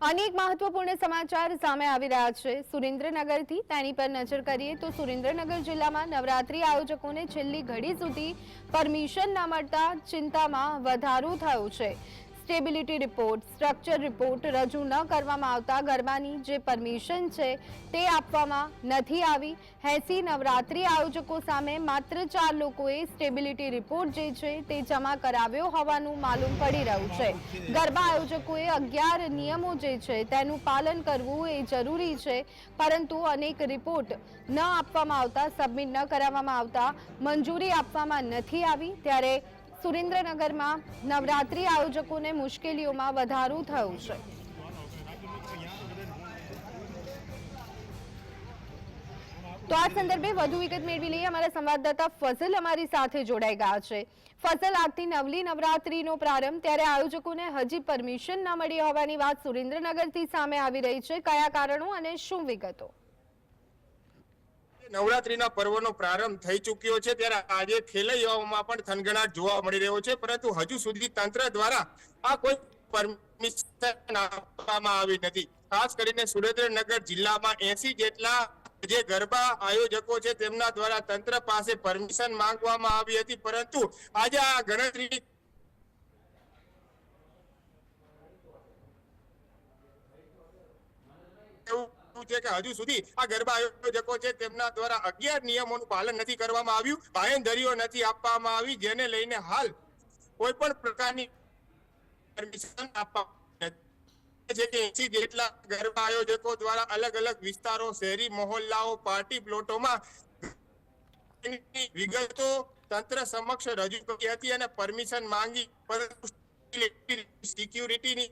અનેક મહત્વપૂર્ણ સમાચાર સામે આવી રહ્યા છે. સુરેન્દ્રનગરથી તેની પર નજર કરીએ તો સુરેન્દ્રનગર જિલ્લામાં નવરાત્રી આયોજકોને છેલ્લી ઘડી સુધી પરમિશન ન મળતા ચિંતામાં વધારો થયો છે. સ્ટેબિલિટી રિપોર્ટ, સ્ટ્રક્ચર રિપોર્ટ રજૂ ન કરવામાં આવતા ગરબાની જે પરમિશન છે તે આપવામાં નથી આવી. એસી નવરાત્રિ આયોજકો સામે માત્ર ચાર લોકોએ સ્ટેબિલિટી રિપોર્ટ જે છે તે જમા કરાવ્યો હોવાનું માલુમ પડી રહ્યું છે. ગરબા આયોજકોએ અગિયાર નિયમો જે છે તેનું પાલન કરવું એ જરૂરી છે, પરંતુ અનેક રિપોર્ટ ન આપવામાં આવતા, સબમિટ ન કરાવવામાં આવતા, મંજૂરી આપવામાં નથી આવી. ત્યારે સુરેન્દ્રનગરમાં નવરાત્રી આયોજકોને મુશ્કેલીઓમાં વધારો થયો છે. તો આ સંદર્ભે વધુ વિગત મેળવી લઈએ. અમારા સંવાદદાતા ફઝલ અમારી સાથે જોડાઈ ગયા છે. ફઝલ, આજથી નવલી નવરાત્રીનો પ્રારંભ, ત્યારે આયોજકોને હજી પરમિશન ન મળી હોવાની વાત સુરેન્દ્રનગરથી સામે આવી રહી છે. કયા કારણો અને શું વિગતો? નવરાત્રીના પર્વનો પ્રારંભ થઈ ચૂક્યો છે. ત્યારે આજે ખેલૈયાઓમાં પણ થનગનાટ જોવા મળી રહ્યો છે. પરંતુ હજુ સુધી તંત્ર દ્વારા આ કોઈ પરમિશન આપવામાં આવી નથી. ખાસ કરીને સુરેન્દ્રનગર જિલ્લામાં એસી જેટલા જે ગરબા આયોજકો છે, તેમના દ્વારા તંત્ર પાસે પરમિશન માંગવામાં આવી હતી. પરંતુ આજે આ ગણતરી છે કે હજુ સુધી આ ગરબા આયોજકો છે તેમના દ્વારા અગિયાર નિયમોનું પાલન નથી કરવામાં આવ્યું બાંયધરીઓ નથી આપવામાં આવી, જેને લઈને હાલ કોઈ પણ પ્રકારની પરમિશન આપવા. છે કે એસી જેટલા ગરબા આયોજકો દ્વારા અલગ અલગ વિસ્તારો, શહેરી મહોલ્લાઓ, પાર્ટી પ્લોટોમાં વિગતો તંત્ર સમક્ષ રજૂ કરી હતી અને પરમિશન માંગી પરંતુ સિક્યુરિટીની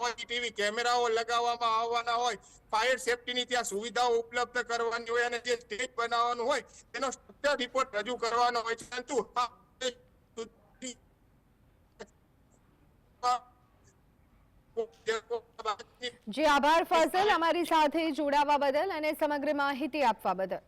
સીસીટીવી કેમેરાઓ લગાવવામાં આવવાના હોય ફાયર સેફટીની ત્યાં સુવિધાઓ ઉપલબ્ધ કરવાની હોય અને જે સ્ટેજ બનાવવાનું હોય, તેનો સ્ટ્રક્ચર રિપોર્ટ રજૂ કરવાનો હોય પરંતુ જી આભાર ફાઝલ અમારી સાથે જોડાવા બદલ અને સમગ્ર માહિતી આપવા બદલ.